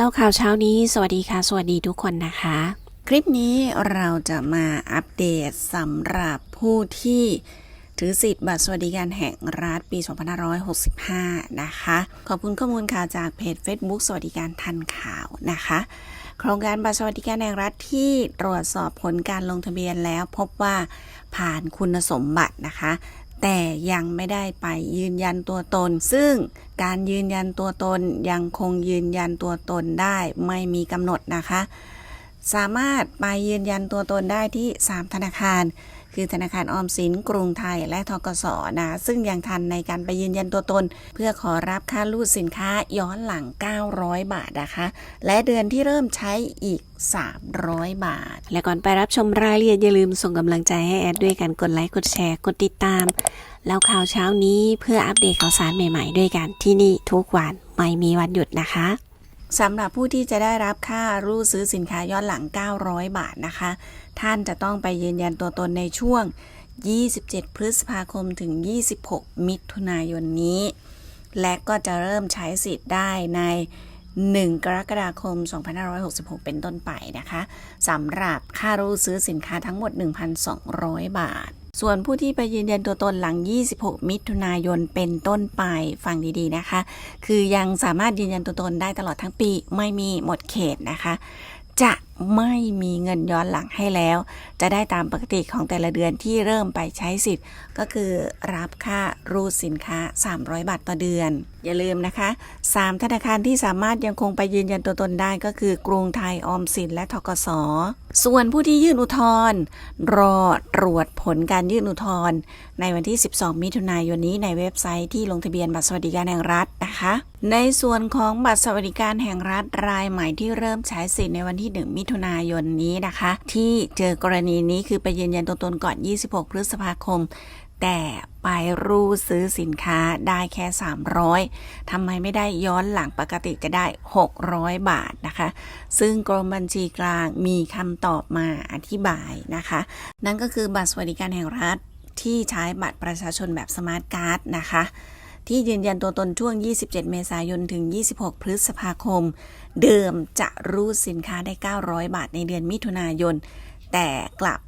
เล่าข่าวเช้านี้ สวัสดีค่ะ สวัสดีทุกคนนะคะ คลิปนี้เราจะมาอัปเดตสำหรับผู้ที่ถือสิทธิ์บัตรสวัสดิการแห่งรัฐปี 2565 นะคะ ขอบคุณข้อมูลข่าวจากเพจ Facebook สวัสดิการทันข่าวนะคะ โครงการบัตรสวัสดิการแห่งรัฐที่ตรวจสอบผลการลงทะเบียนแล้วพบว่าผ่านคุณสมบัตินะคะ แต่ยังไม่ได้ไปยืนยันตัวตน ซึ่งการยืนยันตัวตนยังคงยืนยันตัวตนได้ไม่มีกำหนดนะคะ สามารถไปยืนยันตัวตนได้ที่ 3 ธนาคาร คือธนาคารออมสินกรุงไทยและทกสนะซึ่งยังทันในการไปยืนยันตัวตน เพื่อขอรับค่ารูดสินค้าย้อนหลัง 900 บาทนะคะ และเดือนที่เริ่มใช้อีก 300 บาท และก่อนไปรับชมรายละเอียดอย่าลืมส่งกำลังใจให้แอดด้วยกันกดไลค์กดแชร์กดติดตามแล้วข่าวเช้านี้เพื่ออัปเดตข่าวสารใหม่ ๆ ด้วยกันที่นี่ทุกวันไม่มีวันหยุดนะคะ สำหรับผู้ที่จะได้รับค่ารูดซื้อสินค้าย้อนหลัง 900 บาทนะคะ ท่านจะต้องไปยืนยันตัวตนในช่วง 27 พฤษภาคมถึง 26 มิถุนายนนี้ และก็จะเริ่มใช้สิทธิ์ได้ใน 1 กรกฎาคม 2566 เป็นต้นไปนะคะสำหรับค่ารูดซื้อสินค้าทั้งหมด 1,200 บาท ส่วนผู้ที่ไปยืนยันตัวตนหลัง 26 มิถุนายนเป็นต้นไปฟังดีๆนะคะ คือยังสามารถยืนยันตัวตนได้ตลอดทั้งปีไม่มีหมดเขตนะคะ จะ ไม่มีเงินย้อนหลังให้แล้ว จะได้ตามปกติของแต่ละเดือนที่เริ่มไปใช้สิทธิ์ ก็คือรับค่ารูดสินค้า 300 บาทต่อเดือน อย่าลืมนะคะ 3 ธนาคารที่สามารถยังคงไปยืนยันตัวตนได้ก็คือกรุงไทยออมสินและทกสส่วนผู้ที่ยื่นอุทธรณ์รอตรวจผลการยื่นอุทธรณ์ในวันที่ 12 มิถุนายนนี้ในเว็บไซต์ที่ลงทะเบียนบัตรสวัสดิการแห่งรัฐนะคะ ในส่วนของบัตรสวัสดิการแห่งรัฐรายใหม่ที่เริ่มใช้สิทธิ์ในวันที่ 1 มิถุนายนนี้นะคะ ที่เจอกรณีนี้คือไปยืนยันตัวตนก่อน 26 พฤษภาคม แต่ไปรูซื้อสินค้าได้แค่ 300ทำไมไม่ได้ย้อนหลังปกติจะได้ 600 บาทนะคะ ซึ่งกรมบัญชีกลางมีคำตอบมาอธิบายนะคะ นั่นก็คือบัตรสวัสดิการแห่งรัฐที่ใช้บัตรประชาชนแบบสมาร์ทการ์ดนะคะ ที่ยืนยันตัวตนช่วง 27 เมษายน ถึง 26 พฤษภาคม เดิมจะรูดสินค้าได้ 900 บาทในเดือนมิถุนายน แต่กลับ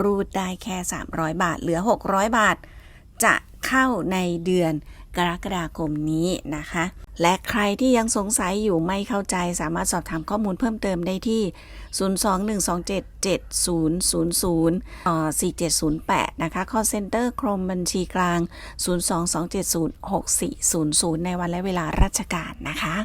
รูดได้แค่ 300 บาท เหลือ 600 บาท จะเข้าในเดือน กรกฎาคมนี้นะคะ และใครที่ยังสงสัยอยู่ไม่เข้าใจสามารถสอบถามข้อมูลเพิ่มเติมได้ที่ 0212770004708 นะคะ call center กรมบัญชีกลาง 022706400 ในวันและเวลาราชการนะคะ